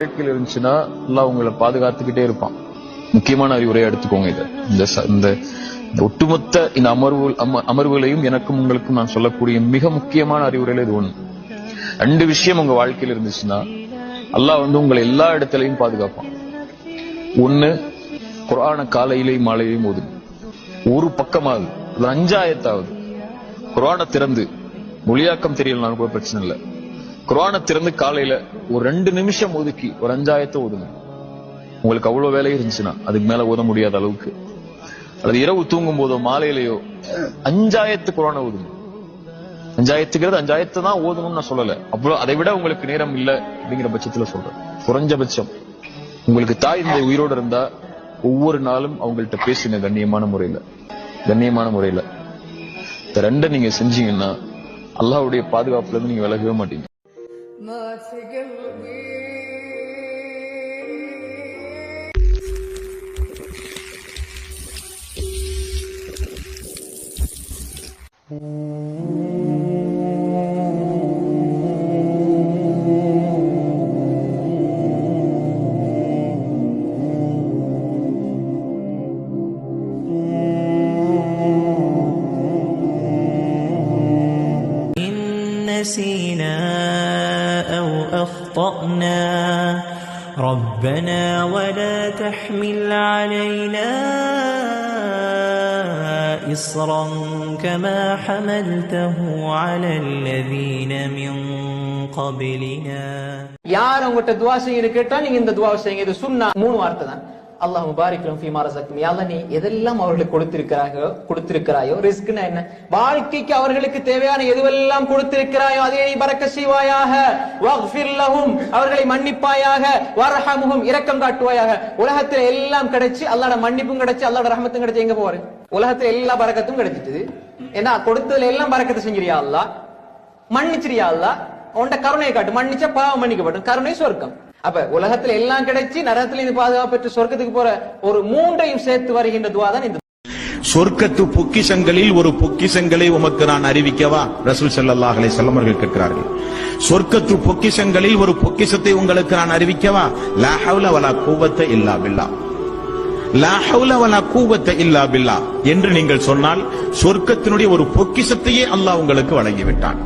வாழ்க்கையில் இருந்துச்சுன்னா எல்லாம் உங்களை பாதுகாத்துக்கிட்டே இருப்பான். முக்கியமான அறிவுரையை எடுத்துக்கோங்க இதை. இந்த இந்த ஒட்டுமொத்த இந்த அமர்வு அம- அமர்வுகளையும் எனக்கும் உங்களுக்கும் நான் சொல்லக்கூடிய மிக முக்கியமான அறிவுரையில இது ஒண்ணு. ரெண்டு விஷயம் உங்க வாழ்க்கையில் இருந்துச்சுன்னா அல்லாஹ் வந்து உங்களை எல்லா இடத்துலையும் பாதுகாப்பான். ஒண்ணு குரான காலையிலையும் மாலையிலையும் ஓது ஒரு பக்கமாவது அது அஞ்சாயத்தாவது குரான திறந்து மொழியாக்கம் தெரியலனாலும் கூட பிரச்சனை இல்லை. குரானை திறந்து காலையில ஒரு ரெண்டு நிமிஷம் ஒதுக்கி ஒரு அஞ்சாயத்தை ஓதுங்க உங்களுக்கு அவ்வளவு வேலை இருந்துச்சுன்னா அதுக்கு மேல ஓத முடியாத அளவுக்கு. அல்லது இரவு தூங்கும் போதோ மாலையிலையோ அஞ்சாயத்து குரானை ஓதுங்க அஞ்சாயத்துக்கிறது அஞ்சாயத்தை தான் ஓதணும்னு நான் சொல்லல. அவ்வளவு அதை விட உங்களுக்கு நேரம் இல்ல அப்படிங்கிற பட்சத்துல சொல்றேன். குறைஞ்சபட்சம் உங்களுக்கு தாய் இந்த உயிரோட இருந்தா ஒவ்வொரு நாளும் அவங்கள்ட்ட பேசுங்க கண்ணியமான முறையில. கண்ணியமான முறையில. இந்த ரெண்டை நீங்க செஞ்சீங்கன்னா அல்லாவுடைய பாதுகாப்புல இருந்து நீங்க விலகவே மாட்டீங்க. مات قلبي إن ربنا ولا تحمل علينا إصرا كما حملته على الذين من قبلنا யார் உங்ககிட்ட துவா செய்யுன்னு கேட்டா நீங்க இந்த துவா செய்யுங்க இது சுன்னா மூணு வார்த்தை தான் அல்லாஹ் முபாரிக்லம் ஃபீமா ரசக்கும் நீ எதெல்லாம் அவர்களுக்கு கொடுத்திருக்கிறாயோ கொடுத்திருக்கிறாயோ ரிஸ்க்னா என்ன? வாழ்க்கைக்கு அவர்களுக்கு தேவையான எதுவெல்லாம் கொடுத்திருக்கிறாயோ அதை நீ பறக்க செய்வாயாக. வக்ஃபிர் அவர்களை மன்னிப்பாயாக. வர்ஹமுஹும் இரக்கம் காட்டுவாயாக. உலகத்துல எல்லாம் கிடைச்சு அல்லாட மன்னிப்பும் கிடைச்சு அல்லாட ரஹமத்தும் கிடைச்சு எங்க போவாரு? உலகத்துல எல்லா பறக்கத்தும் கிடைச்சிட்டு ஏன்னா கொடுத்ததுல எல்லாம் பறக்கத்தை செஞ்சிரியா அல்லாஹ்? மன்னிச்சிரியா அல்லா உன்ட கருணையை காட்டு மன்னிச்சா பாவம் மன்னிக்கப்படும். கருணை சொர்க்கம். அப்ப உலகத்துல எல்லாம் கிடைச்சு நரகத்துல இருந்து பாதுகாப்பு பெற்று சொர்க்கத்துக்கு போற ஒரு மூன்றையும் சேர்த்து வருகின்ற துவா தான் இந்த சொர்க்கத்து பொக்கிஷங்களில் ஒரு பொக்கிஷங்களை உமக்கு நான் அறிவிக்கவா? ரசூல் ஸல்லல்லாஹு அலைஹி வஸல்லம் கேட்கிறார்கள். சொர்க்கத்து பொக்கிஷங்களில் ஒரு பொக்கிஷத்தை உங்களுக்கு நான் அறிவிக்கவா? லாஹவுல வலா கூவத்தை இல்லா பில்லா. லாஹவுல வலா கூவத்தை இல்லா பில்லா. என்று நீங்கள் சொன்னால் சொர்க்கத்தினுடைய ஒரு பொக்கிஷத்தையே அல்லாஹ் உங்களுக்கு வழங்கிவிட்டான்.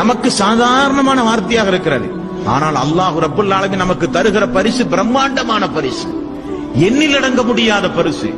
நமக்கு சாதாரணமான வார்த்தையாக இருக்கிறது. ஆனால் அல்லாஹ் ரப்புல் ஆலமீன் நமக்கு தருகிற பரிசு பிரம்மாண்டமான பரிசு. எண்ணில் அடங்க முடியாத பரிசு.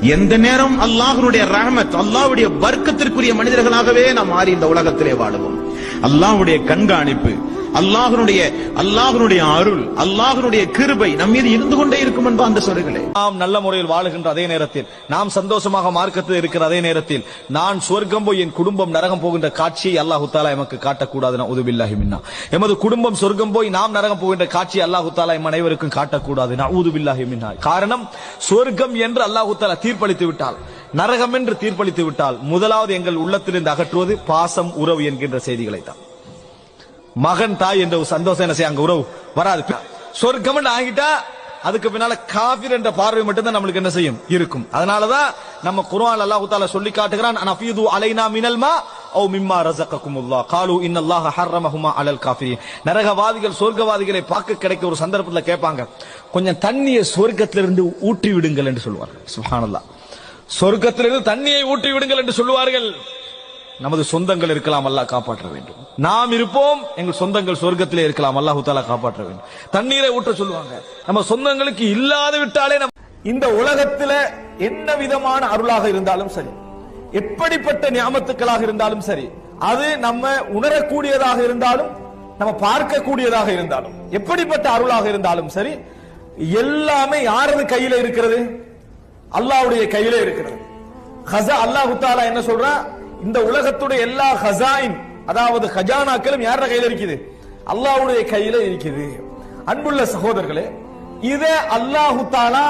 எந்த நேரம் அல்லாஹ்வுடைய ரஹமத் அல்லாஹுடைய வர்க்கத்திற்குரிய மனிதர்களாகவே நாம் மாறி இந்த உலகத்திலே வாழுவோம். அல்லாஹுடைய கண்காணிப்பு அல்லாஹனுடைய அல்லாஹனுடைய அருள் அல்லாஹனுடைய கிருபை நம் மீது இருந்து கொண்டே இருக்கும் என்பா அந்த சொல்லுகளே. நாம் நல்ல முறையில் வாழுகின்ற அதே நேரத்தில் நாம் சந்தோஷமாக மார்க்கத்தில் இருக்கிற அதே நேரத்தில் நான் சுவர்க்கம் போய் என் குடும்பம் நரகம் போகின்ற காட்சியை அல்லாஹு தாலா எமக்கு காட்டக்கூடாது உதுபில்லாஹி மின்னா. எமது குடும்பம் சொர்க்கம் போய் நாம் நரகம் போகின்ற காட்சியை அல்லாஹு தாலா எம் அனைவருக்கும் காட்டக்கூடாது ஊதுபில்லாஹி மின்னா. காரணம் சொர்க்கம் என்று அல்லாஹு தாலா தீர்ப்பளித்து விட்டால் நரகம் என்று தீர்ப்பளித்து விட்டால் முதலாவது எங்கள் உள்ளத்திலிருந்து அகற்றுவது பாசம் உறவு என்கின்ற செய்திகளை தான் மகன் தாய் என்ற ஒரு சந்தோஷம் என்ன செய்ய அங்க உறவு வராது. சொர்க்கம் ஆகிட்டா அதுக்கு பின்னால காபிர் என்ற பார்வை மட்டும்தான் நம்மளுக்கு என்ன செய்யும்? இருக்கும். அதனாலதான் நம்ம குர்ஆன் அல்லாஹ் சொல்லி காட்டுகிறான் அனஃபீது அலைனா மினல்மா ஓ மிம்மா ரஸகக்குமுல்லாஹ். காலு இன்னல்லாஹ ஹர்ரமஹுமா அலல் காஃபிரி நரகவாதிகள் சொர்க்கவாதிகளை பார்க்க கிடைக்க ஒரு சந்தர்ப்பத்தில் கேட்பாங்க கொஞ்சம் தண்ணியை சொர்க்கத்திலிருந்து ஊற்றி விடுங்கள் என்று சொல்லுவார்கள். சுஹானல்லா. சொர்க்கத்திலிருந்து தண்ணியை ஊற்றி விடுங்கள் என்று சொல்லுவார்கள். நமது சொந்தங்கள் இருக்கலாம் அல்லாஹ் காப்பாற்ற வேண்டும். நாம் இருப்போம் எங்கள் சொந்தங்கள் சொர்க்கத்திலே இருக்கலாம் அல்லாஹு தாலா காப்பாற்ற வேண்டும். தண்ணீரை ஊற்ற சொல்லுவாங்க. நம்ம சொந்தங்களுக்கு இல்லாது விட்டாலே இந்த உலகத்துல என்ன விதமான அருளாக இருந்தாலும் சரி எப்படிப்பட்ட ஞாபத்துக்களாக இருந்தாலும் சரி அது நம்ம உணரக்கூடியதாக இருந்தாலும் நம்ம பார்க்கக்கூடியதாக இருந்தாலும் எப்படிப்பட்ட அருளாக இருந்தாலும் சரி எல்லாமே யாரது கையில இருக்கிறது? அல்லாஹ்வுடைய கையில இருக்கிறது. ஹசா அல்லாஹு தாலா என்ன சொல்றா? இந்த உலகத்துடைய எல்லா ஹசாயின் அதாவது ஹஜானாக்களும் யார கையில இருக்குது? அல்லாஹ்வுடைய கையில இருக்குது. அன்புள்ள சகோதரர்களே இத அல்லாஹு தாலா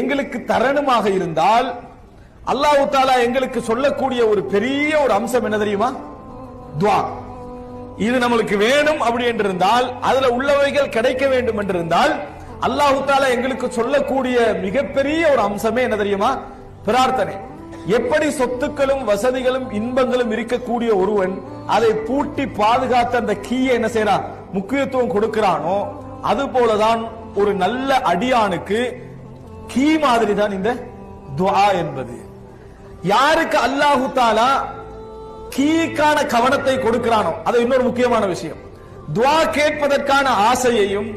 எங்களுக்கு தரணுமாக இருந்தால் அல்லாஹு தாலா எங்களுக்கு சொல்லக்கூடிய ஒரு பெரிய ஒரு அம்சம் என்ன தெரியுமா? துவா. இது நம்மளுக்கு வேணும் அப்படி என்று இருந்தால் அதுல உள்ளவைகள் கிடைக்க வேண்டும் என்று இருந்தால் அல்லாஹு தாலா எங்களுக்கு சொல்லக்கூடிய மிகப்பெரிய ஒரு அம்சமே என்ன தெரியுமா? பிரார்த்தனை. எப்படி சொத்துக்களும் வசதிகளும் இன்பங்களும் இருக்கக்கூடிய ஒருவன் அதை பூட்டி பாதுகாத்த அந்த கீயை என்ன செய்யறான் முக்கியத்துவம் கொடுக்கிறானோ அது போலதான் ஒரு நல்ல அடியானுக்கு கீ மாதிரி தான் இந்த துவா என்பது. யாருக்கு அல்லாஹு தாலா கீக்கான கவனத்தை கொடுக்கிறானோ அது இன்னொரு முக்கியமான விஷயம். துவா கேட்பதற்கான ஆசையையும்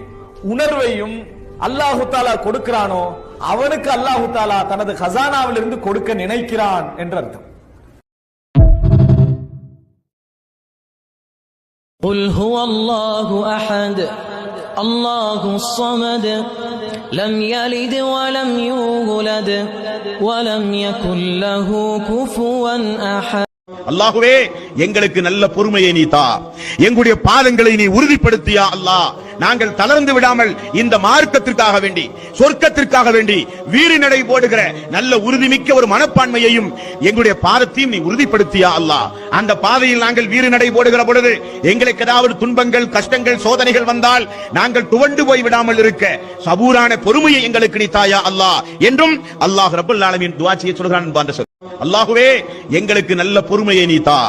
உணர்வையும் அல்லாஹு தாலா கொடுக்கிறானோ அவனுக்கு அல்லாஹு தாலா தனது ஹசானாவில் இருந்து கொடுக்க நினைக்கிறான் என்று அர்த்தம் قل هو الله أحد الله الصمد لم يلد ولم يولد ولم يكن له كفوا أحد அல்லாஹுவே எங்களுக்கு நல்ல பொறுமையை நீ தா எங்களுடைய பாதங்களை நீ உறுதிப்படுத்தியா அல்லாஹ் நாங்கள் தளர்ந்து விடாமல் இந்த மார்க்கத்திற்காக வேண்டி சொர்க்கத்திற்காக வேண்டி வீறு நடை போடுகிற நல்ல உறுதிமிக்க ஒரு மனப்பான்மையையும் எங்களுடைய பாதத்தையும் நீ உறுதிப்படுத்தியா அல்லாஹ் அந்த பாதையில் நாங்கள் வீறு நடை போடுகிற பொழுது எங்களுக்கு ஏதாவது துன்பங்கள் கஷ்டங்கள் சோதனைகள் வந்தால் நாங்கள் துவண்டு போய் விடாமல் இருக்க சபூரான பொறுமையை எங்களுக்கு நீ தாயா அல்லாஹ் என்றும் அல்லாஹ் ரப்பல் ஆலமீன் துஆ சொல்கிறான் என்பான் அல்லாஹுவே எங்களுக்கு நல்ல பொறுமையை நீ தா.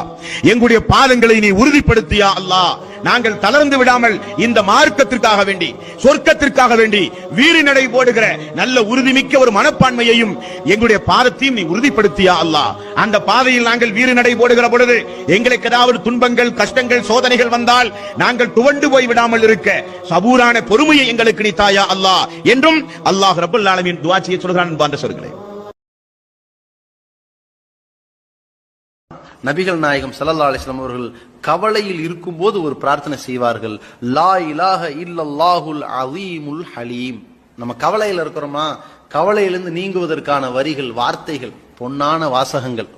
எங்களுடைய பாதங்களை நீ உறுதிப்படுத்தியா அல்லாஹ் நாங்கள் தளர்ந்து விடாமல் இந்த மார்க்கத்திற்காக வேண்டி சொர்க்கத்திற்காக வேண்டி வீறு நடை போடுகிற நல்ல உறுதிமிக்க ஒரு மனப்பான்மையையும் எங்களுடைய பாதத்தையும் நீ உறுதிப்படுத்தியா அல்லாஹ் அந்த பாதையில் நாங்கள் வீறு நடை போடுகிற பொழுது எங்களுக்கு ஏதாவது துன்பங்கள் கஷ்டங்கள் சோதனைகள் வந்தால் நாங்கள் துவண்டு போய் விடாமல் இருக்க சபூரான பொறுமையை எங்களுக்கு நீ தாயா அல்லாஹ் என்றும் அல்லாஹ் ரப்பல் துவாச்சியை துஆ சொல்கிறான் என்பான் சொல்கிறேன். நபிகள் நாயகம் ஸல்லல்லாஹு அலிஸ்லாம் அவர்கள் கவலையில் இருக்கும்போது ஒரு பிரார்த்தனை செய்வார்கள். லா இலாஹ இல்லல்லாஹுல் அலீமுல் ஹலீம். நம்ம கவலையில் இருக்கிறோமா? கவலையிலிருந்து நீங்குவதற்கான வரிகள் வார்த்தைகள் பொன்னான வாசகங்கள்.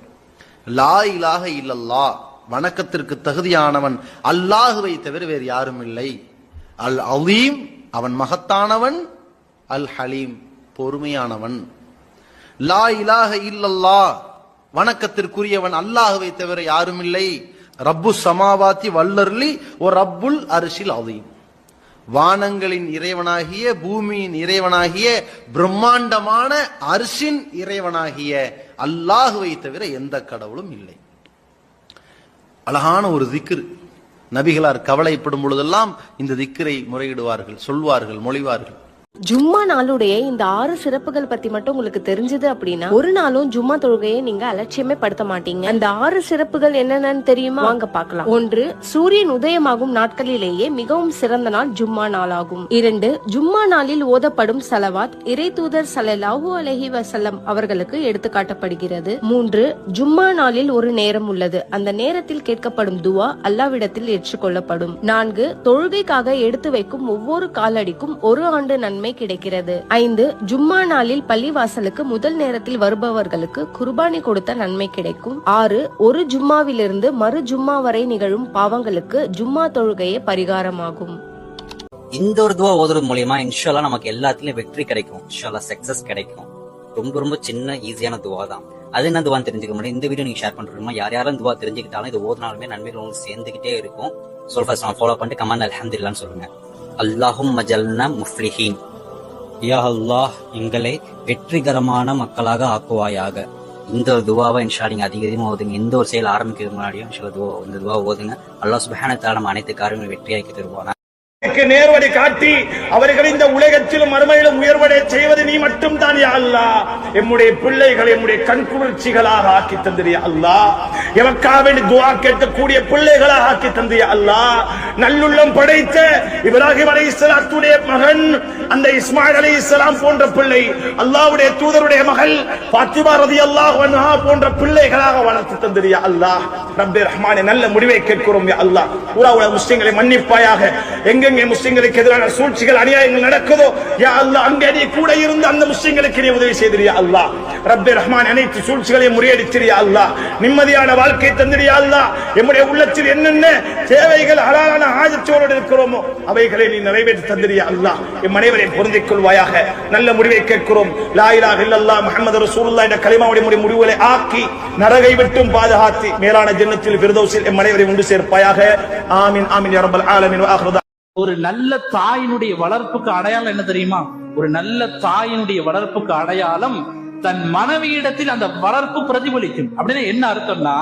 லா இலாக இல்லல்லா வணக்கத்திற்கு தகுதியானவன் அல்லாஹுவை தவிர வேறு யாரும் இல்லை. அல் அலீம் அவன் மகத்தானவன். அல் ஹலீம் பொறுமையானவன். லா இலாக இல்லல்லா வணக்கத்திற்குரியவன் அல்லாஹுவை தவிர யாரும் இல்லை ரப்பு சமாவாத்தி வல்லர்லி ஓ ரப்புல் அரிசில் அவையும் வானங்களின் இறைவனாகிய பூமியின் இறைவனாகிய பிரம்மாண்டமான அரிசின் இறைவனாகிய அல்லாஹுவை தவிர எந்த கடவுளும் இல்லை. அழகான ஒரு திக்ரு. நபிகளார் கவலைப்படும் பொழுதெல்லாம் இந்த திக்கரை முறையிடுவார்கள் சொல்வார்கள் மொழிவார்கள். ஜும்மா நாளுடைய இந்த ஆறு சிறப்புகள் பத்தி மட்டும் உங்களுக்கு தெரிஞ்சது அப்படின்னா ஒரு நாளும் ஜும்மா தொழுகையை நீங்க அலட்சியமே படுத்த மாட்டீங்க. அந்த ஆறு சிறப்புகள் என்னென்னு தெரியுமா? வாங்க பார்க்கலாம். ஒன்று சூரியன் உதயமாகும் நாட்களிலேயே மிகவும் சிறந்த நாள் ஜும்மா நாளாகும். இரண்டு ஜும்மா நாளில் ஓதப்படும் சலவாத் இறை தூதர் சல்லல்லாஹு அலஹி வசல்லம் அவர்களுக்கு எடுத்துக்காட்டப்படுகிறது. மூன்று ஜும்மா நாளில் ஒரு நேரம் உள்ளது. அந்த நேரத்தில் கேட்கப்படும் துவா அல்லாவிடத்தில் ஏற்றுக்கொள்ளப்படும். நான்கு தொழுகைக்காக எடுத்து வைக்கும் ஒவ்வொரு காலடிக்கும் ஒரு ஆண்டு நன்மை மட்டுமே கிடைக்கிறது. ஐந்து ஜும்மா நாளில் பள்ளிவாசலுக்கு முதல் நேரத்தில் வருபவர்களுக்கு குர்பானி கொடுத்த நன்மை கிடைக்கும். ஆறு ஒரு ஜும்மாவிலிருந்து மறு ஜும்மா வரை நிகழும் பாவங்களுக்கு ஜும்மா தொழுகையே பரிகாரமாகும். இந்த ஒரு துவா ஓதுறது மூலியமா இன்ஷால்லா நமக்கு எல்லாத்துலயும் வெற்றி கிடைக்கும். இன்ஷால்லா சக்சஸ் கிடைக்கும். ரொம்ப ரொம்ப சின்ன ஈஸியான துவா தான். அது என்ன துவான்னு தெரிஞ்சுக்க முடியும்? இந்த வீடியோ நீங்க ஷேர் பண்றோமா யார் யாரும் துவா தெரிஞ்சுக்கிட்டாலும் இது ஓதுனாலுமே நன்மைகள் உங்களுக்கு சேர்ந்துகிட்டே இருக்கும். சொல் நான் ஃபாலோ பண்ணிட்டு கமான் அல்ஹம்துலில்லாஹ்னு சொல்லுங்க. அல்லாஹும் மஜல்னா முஃப்லிஹீன். யா அல்லாஹ் எங்களை வெற்றிகரமான மக்களாக ஆக்குவாயாக. இந்த ஒரு துவாவை இன்ஷா நீங்க அதிக அதிகமாக ஓதுங்க. எந்த ஒரு செயல் ஆரம்பிக்கிறது முன்னாடியும் இன்ஷா துவா இந்த துவா ஓதுங்க. அல்லாஹ் சுபஹானத்தால நம்ம அனைத்து காரியங்களும் வெற்றியாக்கி தருவானா எனக்கு நேர்வழி காட்டி அவர்கள் இந்த உலகத்திலும் மறுமையிலும் உயர்வடை செய்வது நீ மட்டும் தான் அல்லா எம்முடைய பிள்ளைகளை எம்முடைய கண்குளிர்ச்சிகளாக ஆக்கி தந்திரியா அல்லா எமக்காக வேண்டி துவா கேட்கக்கூடிய பிள்ளைகளாக ஆக்கி தந்தைய அல்லாஹ். நல்லுள்ளம் படைத்த இப்ராஹிம் அலை இஸ்லாத்துடைய மகன் அந்த இஸ்மாயில் அலி இஸ்லாம் போன்ற பிள்ளை அல்லாவுடைய தூதருடைய மகள் பாத்திமா ரதி அல்லாஹ் போன்ற பிள்ளைகளாக வளர்த்து தந்திரியா அல்லாஹ். ரப்பே ரஹ்மானே நல்ல முடிவை கேட்கிறோம் யா அல்லாஹ். பூரா உலக முஸ்லிம்களை மன்னிப்பாயாக எங்கெங்கே முஸ்லிம்களுக்கு எதிரான சூழ்ச்சிகள் அநியாயங்கள் நடக்குதோ யா அல்லாஹ் அங்கே நீ கூட இருந்து அந்த முஸ்லிம்களுக்கு நீ உதவி செய்திரியா அல்லாஹ். ரப்பே ரஹ்மான் அனைத்து சூழ்ச்சிகளையும் முறியடிச்சிரியா அல்லாஹ். நிம்மதியான வாழ்க்கை தந்திரியா எம்முடைய உள்ளத்தில் என்னென்ன தேவைகள் அழகான ஆதிச்சோடு இருக்கிறோமோ அவைகளை நீ நிறைவேற்றி தந்திரியா அல்லாஹ் எம் அனைவரையும் பொருந்திக் கொள்வாயாக. நல்ல முடிவை கேட்கிறோம். லாயிலா இல்லல்லா முகமது ரசூல்லா என்ற கலிமாவுடைய முடி முடிவுகளை ஆக்கி நரகை விட்டும் பாதுகாத்து மேலான ஜன்னத்தில் விருதோசில் எம் அனைவரையும் உண்டு சேர்ப்பாயாக. ஆமீன் ஆமீன் யா ஆலமின். ஆலமீன் ஒரு நல்ல தாயினுடைய வளர்ப்புக்கு அடையாளம் என்ன தெரியுமா? ஒரு நல்ல தாயினுடைய வளர்ப்புக்கு அடையாளம் தன் மனைவியிடத்தில் அந்த வளர்ப்பு பிரதிபலிக்கும். அப்படின்னா என்ன அர்த்தம்னா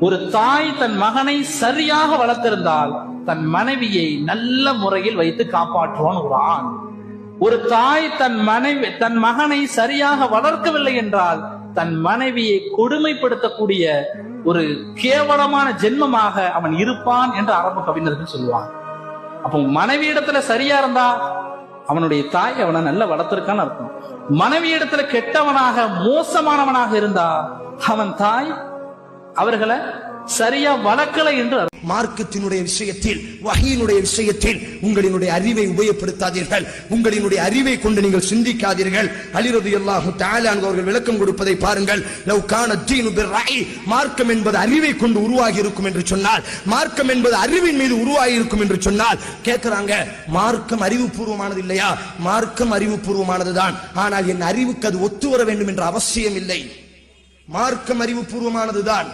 ஒரு தாய் தன் மகனை சரியாக வளர்த்திருந்தால் தன் மனைவியை நல்ல முறையில் வைத்து காப்பாற்றுவான் ஒரு ஆண். ஒரு தாய் தன் மனைவி தன் மகனை சரியாக வளர்க்கவில்லை என்றால் தன் மனைவியை கொடுமைப்படுத்தக்கூடிய ஒரு கேவலமான ஜென்மமாக அவன் இருப்பான் என்று அரபு கவிஞர்கள் சொல்லுவான் அப்போ மனைவி இடத்துல சரியா இருந்தா அவனுடைய தாய் அவனை நல்ல வளர்த்திருக்கான்னு அர்த்தம். மனைவி இடத்துல கெட்டவனாக மோசமானவனாக இருந்தா அவன் தாய் அவர்களை சரியா வளர்க்கல என்று மார்க்கத்தினுடைய விஷயத்தில் வகையினுடைய விஷயத்தில் உங்களினுடைய அறிவை உபயோகப்படுத்தாதீர்கள். உங்களினுடைய அறிவை கொண்டு நீங்கள் சிந்திக்காதீர்கள். அலிரது அல்லாஹு தாலான் அவர்கள் விளக்கம் கொடுப்பதை பாருங்கள். லவ் கான தீனு பிர்ராயி மார்க்கம் என்பது அறிவை கொண்டு உருவாகி இருக்கும் என்று சொன்னால் மார்க்கம் என்பது அறிவின் மீது உருவாகி இருக்கும் என்று சொன்னால் கேட்கிறாங்க மார்க்கம் அறிவுபூர்வமானது இல்லையா? மார்க்கம் அறிவுபூர்வமானதுதான் ஆனால் என் அறிவுக்கு அது ஒத்து வர வேண்டும் என்ற அவசியம் இல்லை. மார்க்கம் அறிவுபூர்வமானதுதான்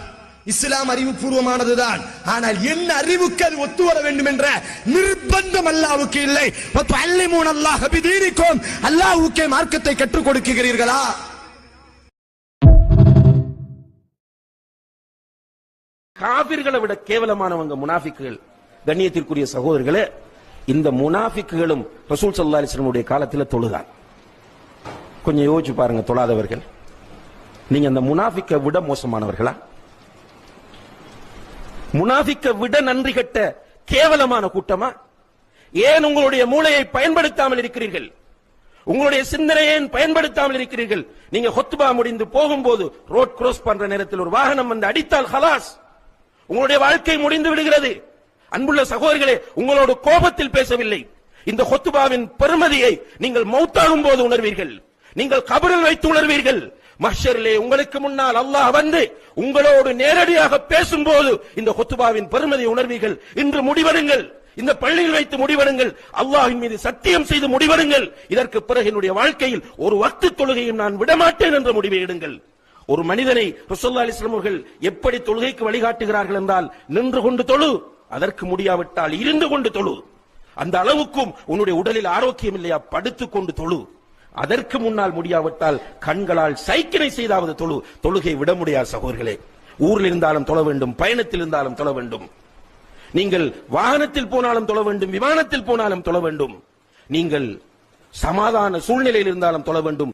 இஸ்லாம் அறிவுபூர்வமானதுதான். ஆனால் என் அறிவுக்கு அது ஒத்து வர வேண்டும் என்ற நிர்பந்தம் அல்லாவுக்கு இல்லை. அல்லிமூன் அல்லாஹ் பிதீனிக்கும். அல்லாஹ்வுக்கே மார்க்கத்தை கற்றுக் கொடுக்கிறீர்களா? காபிர்களை விட கேவலமானவங்க முனாஃபிக்குகள் கண்ணியத்திற்குரிய சகோதரர்களே இந்த முனாஃபிக்குகளும் ரசூல் சல்லா அலிஸ்லமுடைய காலத்தில் தொழுதான். கொஞ்சம் யோசிச்சு பாருங்க தொழாதவர்கள். நீங்க அந்த முனாஃபிக்கை விட மோசமானவர்களா? முனாஃபிக்க விட நன்றி கட்ட கேவலமான கூட்டமா? ஏன் உங்களுடைய மூளையை பயன்படுத்தாமல் இருக்கிறீர்கள்? உங்களுடைய சிந்தனையை பயன்படுத்தாமல் இருக்கிறீர்கள்? நீங்க ஹொத்துபா முடிந்து போகும்போது ரோட் கிராஸ் பண்ற நேரத்தில் ஒரு வாகனம் வந்து அடித்தால் ஹலாஸ். உங்களுடைய வாழ்க்கை முடிந்து விடுகிறது. அன்புள்ள சகோதரிகளே உங்களோட கோபத்தில் பேசவில்லை. இந்த ஹொத்துபாவின் பெருமதியை நீங்கள் மௌத்தாகும் போது உணர்வீர்கள். நீங்கள் கபரில் வைத்து உணர்வீர்கள். மஷரிலே உங்களுக்கு முன்னால் அல்லாஹ் வந்து உங்களோடு நேரடியாக பேசும்போது இந்த கொத்துபாவின் பெருமதி உணர்வீர்கள். இன்று முடிவெடுங்கள். இந்த பள்ளியில் வைத்து முடிவெடுங்கள். அல்லாஹின் மீது சத்தியம் செய்து முடிவெடுங்கள். இதற்கு பிறகு என்னுடைய வாழ்க்கையில் ஒரு வக்து தொழுகையும் நான் விடமாட்டேன் என்ற முடிவை எடுங்கள். ஒரு மனிதனை ரசோல்லா அலிஸ்லாம் அவர்கள் எப்படி தொழுகைக்கு வழிகாட்டுகிறார்கள் என்றால் நின்று கொண்டு தொழு. அதற்கு முடியாவிட்டால் இருந்து கொண்டு தொழு. அந்த அளவுக்கும் உன்னுடைய உடலில் ஆரோக்கியம் இல்லையா? படுத்துக் கொண்டு தொழு. அதற்கு முன்னால் முடியாவிட்டால் கண்களால் சைக்கிளை செய்தாவது தொழு தொழுகை விட முடியாது சகோதரர்களே. ஊரில் இருந்தாலும் தொழ வேண்டும் பயணத்தில் இருந்தாலும் தொழ வேண்டும். நீங்கள் வாகனத்தில் போனாலும் தொழ வேண்டும் விமானத்தில் போனாலும் தொழ வேண்டும். நீங்கள் சமாதான சூழ்நிலையில் இருந்தாலும் தொழ வேண்டும்.